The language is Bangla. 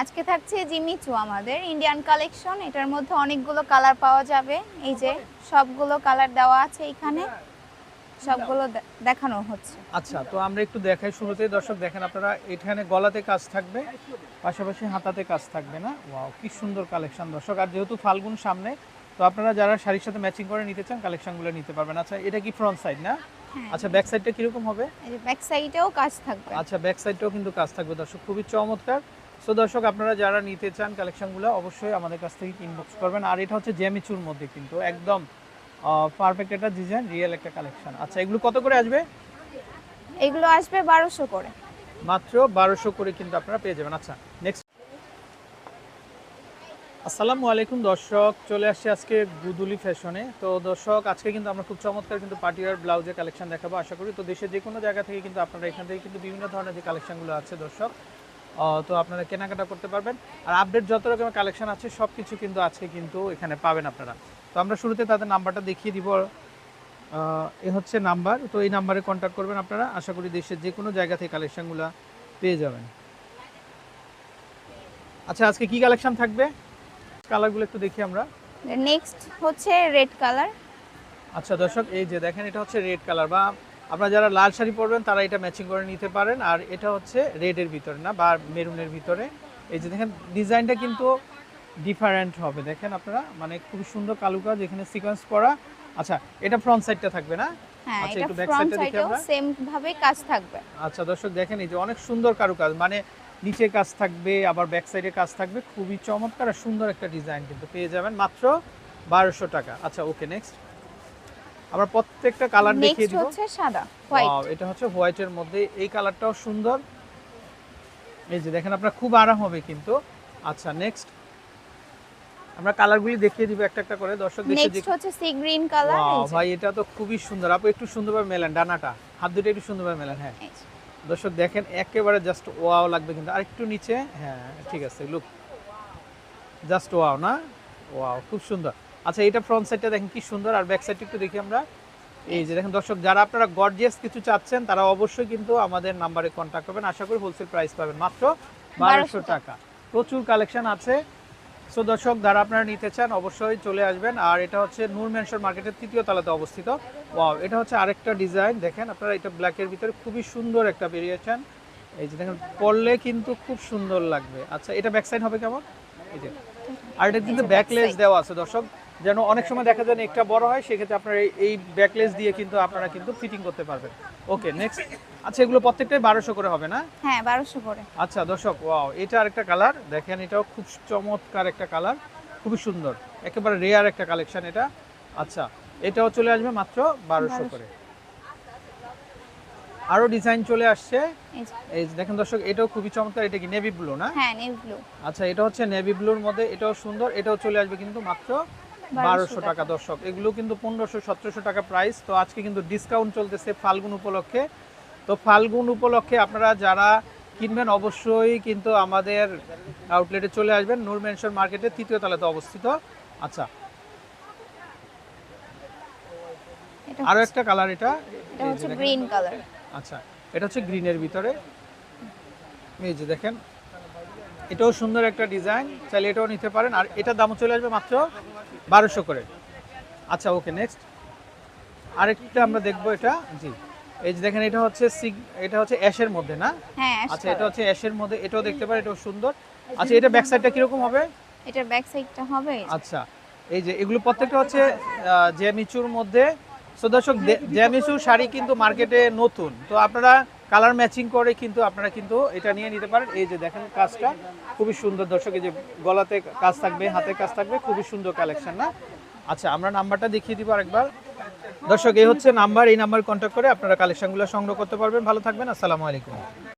আজকে থাকছে জিমিচু আমাদের ইন্ডিয়ান কালেকশন এটার মধ্যে অনেকগুলো কালার পাওয়া যাবে। এই যে সবগুলো কালার দেওয়া আছে এখানে সবগুলো দেখানো হচ্ছে। আচ্ছা তো আমরা একটু দেখাই শুরুতে। দর্শক দেখেন আপনারা এখানে গলাতে কাজ থাকবে পাশাপাশি হাতাতে কাজ থাকবে না? ওয়াও কি সুন্দর কালেকশন দর্শক আর যেহেতু ফাল্গুন সামনে তো আপনারা যারা শাড়ির সাথে ম্যাচিং করে নিতে চান কালেকশনগুলো নিতে পারবেন। আচ্ছা এটা কি ফ্রন্ট সাইড না? হ্যাঁ। আচ্ছা ব্যাক সাইডটা কীরকম হবে? এই যে ব্যাক সাইডেও কাজ থাকবে। আচ্ছা ব্যাক সাইডটাও কিন্তু কাজ থাকবে। দর্শক খুবই চমৎকার। সো দর্শক আপনারা যারা নিতে চান কালেকশনগুলো অবশ্যই আমাদের কাছ থেকে ইনবক্স করবেন। আর এটা হচ্ছে জ্যামিচুর মধ্যে কিন্তু একদম পারফেক্ট একটা ডিজাইন রিয়েল একটা কালেকশন আচ্ছা এগুলো কত করে আসবে? এগুলো আসবে বারোশো করে। মাত্র বারোশো করে কিন্তু আপনারা পেয়ে যাবেন। আচ্ছা নেক্সট আসসালামু আলাইকুম দর্শক চলে আসছে আজকে গুদুলি ফ্যাশনে তো দর্শক আজকে কিন্তু আমরা খুব চমৎকার কিন্তু পার্টিয়ার ব্লাউজের কালেকশন দেখাবো আশা করি। তো দেশের যে কোনো জায়গা থেকে কিন্তু আপনারা এখান থেকে কিন্তু বিভিন্ন ধরনের যে কালেকশনগুলো আছে দর্শক তো আপনারা কেনাকাটা করতে পারবেন। আর আপডেট যত রকমের কালেকশন আছে সব কিছু কিন্তু আজকে কিন্তু এখানে পাবেন আপনারা। তো আমরা শুরুতে তাদের নাম্বারটা দেখিয়ে দিব। এ হচ্ছে নাম্বার তো এই নাম্বারে কন্ট্যাক্ট করবেন আপনারা। আশা করি দেশের যে কোনো জায়গা থেকে কালেকশনগুলো পেয়ে যাবেন। আচ্ছা আজকে কি কালেকশন থাকবে? কালারগুলো একটু দেখি আমরা। নেক্সট হচ্ছে রেড কালার আচ্ছা দর্শক এই যে দেখেন এটা হচ্ছে রেড কালার বা আপনারা যারা লাল শাড়ি পরবেন তারা এটা ম্যাচিং করে নিতে পারেন। আর এটা হচ্ছে রেডের ভিতরে না বা মেরুনের ভিতরে। এই যে দেখেন ডিজাইনটা কিন্তু ডিফারেন্ট হবে। দেখেন আপনারা মানে খুব সুন্দর কালুকা যেখানে সিকোয়েন্স করা। আচ্ছা এটা ফ্রন্ট সাইডটা থাকবে না? হ্যাঁ আচ্ছা, একটু back ফ্রন্ট side টা দেখি আমরা। সেম ভাবে কাজ থাকবে। আচ্ছা দর্শক দেখেন এই যে অনেক সুন্দর কারুকাজ। মানে নিচে কাজ থাকবে আবার ব্যাক সাইডে কাজ থাকবে। খুবই চমৎকার আর সুন্দর একটা ডিজাইন কিন্তু পেয়ে যাবেন। মাত্র বারোশো টাকা। আচ্ছা ওকে নেক্সট আমরা প্রত্যেকটা কালার দেখিয়ে দিব। হচ্ছে সাদা হোয়াইট এটা হচ্ছে হোয়াইটের মধ্যে। এই কালারটাও সুন্দর। এই যে দেখেন আপনার খুব আরাম হবে কিন্তু। আচ্ছা নেক্সট আমরা কালারগুলি দেখিয়ে দিব একটা একটা করে। দর্শক দেশে নেক্সট হচ্ছে সি গ্রিন কালার Wow, ভাই এটা তো খুবই সুন্দর। আপু একটু সুন্দরভাবে মেলেন ডানাটা। হাত দুটো একটু সুন্দরভাবে মেলেন হ্যাঁ। দর্শক দেখেন একেবারে জাস্ট ওয়াও লাগবে কিন্তু। আরেকটু নিচে হ্যাঁ ঠিক আছে লুক জাস্ট ওয়াও না? ওয়াও খুব সুন্দর। আচ্ছা এটা ফ্রন্ট সাইডটা দেখেন কি সুন্দর আর ব্যাক সাইডটা একটু দেখি আমরা। এই যে দেখেন দর্শক যারা আপনারা গর্জিয়াস কিছু চাচ্ছেন তারা অবশ্যই কিন্তু আমাদের নাম্বারে কন্ট্যাক্ট করবেন। আশা করি হোলসেল প্রাইস পাবেন মাত্র বারোশো 1200 টাকা। প্রচুর কালেকশন আছে। সো দর্শক যারা আপনারা নিতে চান অবশ্যই চলে আসবেন। আর এটা হচ্ছে নূর মেনশন মার্কেটের তৃতীয় তলাতে অবস্থিত। ওয়াও এটা হচ্ছে আরেকটা ডিজাইন দেখেন আপনারা এটা ব্ল্যাকের ভিতরে খুবই সুন্দর একটা ভেরিয়েশন এই যে দেখেন পরলে কিন্তু খুব সুন্দর লাগবে। আচ্ছা এটা ব্যাক সাইড হবে কেমন? এই যে আর এটা কিন্তু ব্যাকলেস দেওয়া আছে দর্শক। যেন অনেক সময় দেখা যায় একটা বড় হয় সেক্ষেত্রে আপনারা এই- ব্যাকলেস দিয়ে কিন্তু আপনারা কিন্তু ফিটিং করতে পারবেন। ওকে নেক্সট আচ্ছা এগুলো প্রত্যেকটাই বারোশো করে হবে না? হ্যাঁ বারোশো করে। আচ্ছা দর্শক ওয়াও এটা আরেকটা কালার দেখেন এটাও খুব চমৎকার একটা কালার খুবই সুন্দর। একেবারে রেয়ার একটা কালেকশন এটা। আচ্ছা এটাও চলে আসবে মাত্র বারোশো করে। আরও ডিজাইন চলে আসছে। এই দেখেন দর্শক এটাও খুবই চমৎকার। এটা কি নেভি ব্লু না? হ্যাঁ নেভি ব্লু আচ্ছা এটা হচ্ছে নেভি ব্লুর মধ্যে। এটাও সুন্দর। এটাও চলে আসবে কিন্তু মাত্র বারোশো টাকা। দর্শক। এগুলো কিন্তু পনেরোশো সতেরোশো টাকা প্রাইস তো আজকে কিন্তু ডিসকাউন্ট চলতেছে ফাল্গুন উপলক্ষে। তো ফাল্গুন উপলক্ষে আপনারা যারা কিনবেন অবশ্যই কিন্তু আমাদের আউটলেটে চলে আসবেন নূর মেনশন মার্কেটের তৃতীয় তলাতে অবস্থিত। আচ্ছা। আরও একটা কালার এটা। এটা হচ্ছে গ্রিন কালার আচ্ছা। এটা হচ্ছে গ্রিনের ভিতরে। এই যে দেখেন। এটাও সুন্দর একটা ডিজাইন চাইলে এটাও নিতে পারেন। আর এটার দামও চলে আসবে মাত্র বারোশো করে। আচ্ছা ওকে নেক্সট আরেকটা আমরা দেখব এটা। জি। এই যে দেখেন এটা হচ্ছে সিগ- এটা হচ্ছে অ্যাশের মধ্যে না? হ্যাঁ আচ্ছা এটা হচ্ছে অ্যাশের মধ্যে এটাও দেখতে পারেন এটাও সুন্দর। আচ্ছা এটা ব্যাক সাইডটা কীরকম হবে? এটার ব্যাক সাইডটা হবে। আচ্ছা এই যে এগুলো প্রত্যেকটা হচ্ছে আহ, জ্যামিচুর মধ্যে দর্শক জ্যামিসু শাড়ি কিন্তু মার্কেটে নতুন। তো আপনারা কালার ম্যাচিং করে কিন্তু আপনারা কিন্তু এটা নিয়ে নিতে পারেন। এই যে দেখেন কাজটা, খুবই সুন্দর। দর্শক, এই যে গলাতে কাজ থাকবে, হাতে কাজ থাকবে, খুবই সুন্দর কালেকশন না? আচ্ছা আমরা নাম্বারটা দেখিয়ে দিব আরেকবার। দর্শক, এই হচ্ছে নাম্বার এই নাম্বার কন্ট্যাক্ট করে আপনারা কালেকশনগুলো সংগ্রহ করতে পারবেন। ভালো থাকবেন, আসসালামু আলাইকুম।